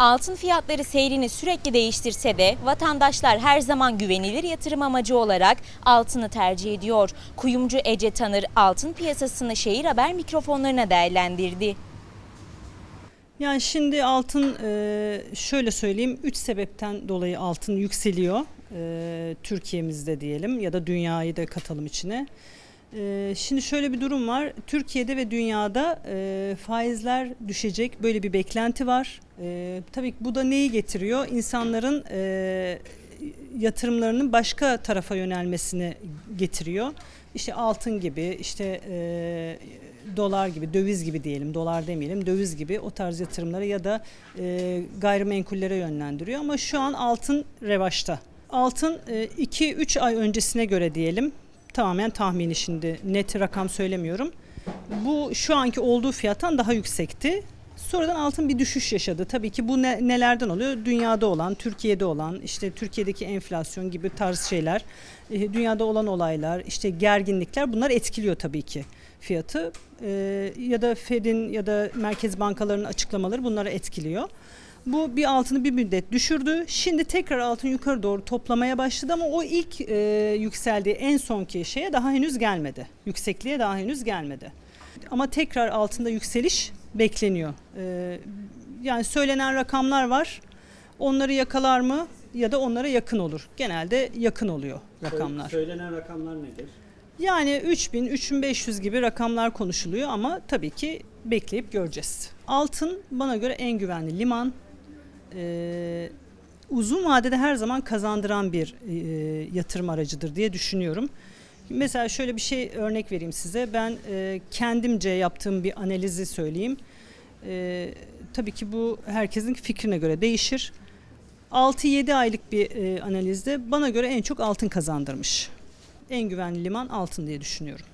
Altın fiyatları seyrini sürekli değiştirse de vatandaşlar her zaman güvenilir yatırım amacı olarak altını tercih ediyor. Kuyumcu Ece Tanır altın piyasasını şehir haber mikrofonlarına değerlendirdi. Yani şimdi altın e, şöyle söyleyeyim 3 sebepten dolayı altın yükseliyor e, Türkiye'mizde diyelim ya da dünyayı da katalım içine. E, Şimdi şöyle bir durum var Türkiye'de ve dünyada e, faizler düşecek böyle bir beklenti var. E, Tabii ki bu da neyi getiriyor? İnsanların e, yatırımlarının başka tarafa yönelmesini getiriyor. İşte altın gibi, işte e, dolar gibi, döviz gibi diyelim, dolar demeyelim, döviz gibi o tarz yatırımlara ya da gayrimenkullere yönlendiriyor. Ama şu an altın revaçta. Altın 2-3 ay öncesine göre diyelim, tamamen tahmini şimdi net rakam söylemiyorum. Bu şu anki olduğu fiyattan daha yüksekti. Sonradan altın bir düşüş yaşadı. Tabii ki bu ne- nelerden oluyor? Dünyada olan, Türkiye'de olan, işte Türkiye'deki enflasyon gibi tarz şeyler, e, dünyada olan olaylar, işte gerginlikler bunlar etkiliyor tabii ki fiyatı. E, ya da Fed'in ya da merkez bankalarının açıklamaları bunları etkiliyor. Bu bir altını bir müddet düşürdü. Şimdi tekrar altın yukarı doğru toplamaya başladı ama o ilk e, yükseldiği en sonki şeye daha henüz gelmedi. Yüksekliğe daha henüz gelmedi. Ama tekrar altında yükseliş bekleniyor. E, yani söylenen rakamlar var. Onları yakalar mı ya da onlara yakın olur. Genelde yakın oluyor rakamlar. Söylenen rakamlar nedir? Yani 3000, 3500 gibi rakamlar konuşuluyor ama tabii ki bekleyip göreceğiz. Altın bana göre en güvenli liman. Ee, uzun vadede her zaman kazandıran bir e, yatırım aracıdır diye düşünüyorum. Mesela şöyle bir şey örnek vereyim size. Ben e, kendimce yaptığım bir analizi söyleyeyim. E, tabii ki bu herkesin fikrine göre değişir. 6-7 aylık bir e, analizde bana göre en çok altın kazandırmış. En güvenli liman altın diye düşünüyorum.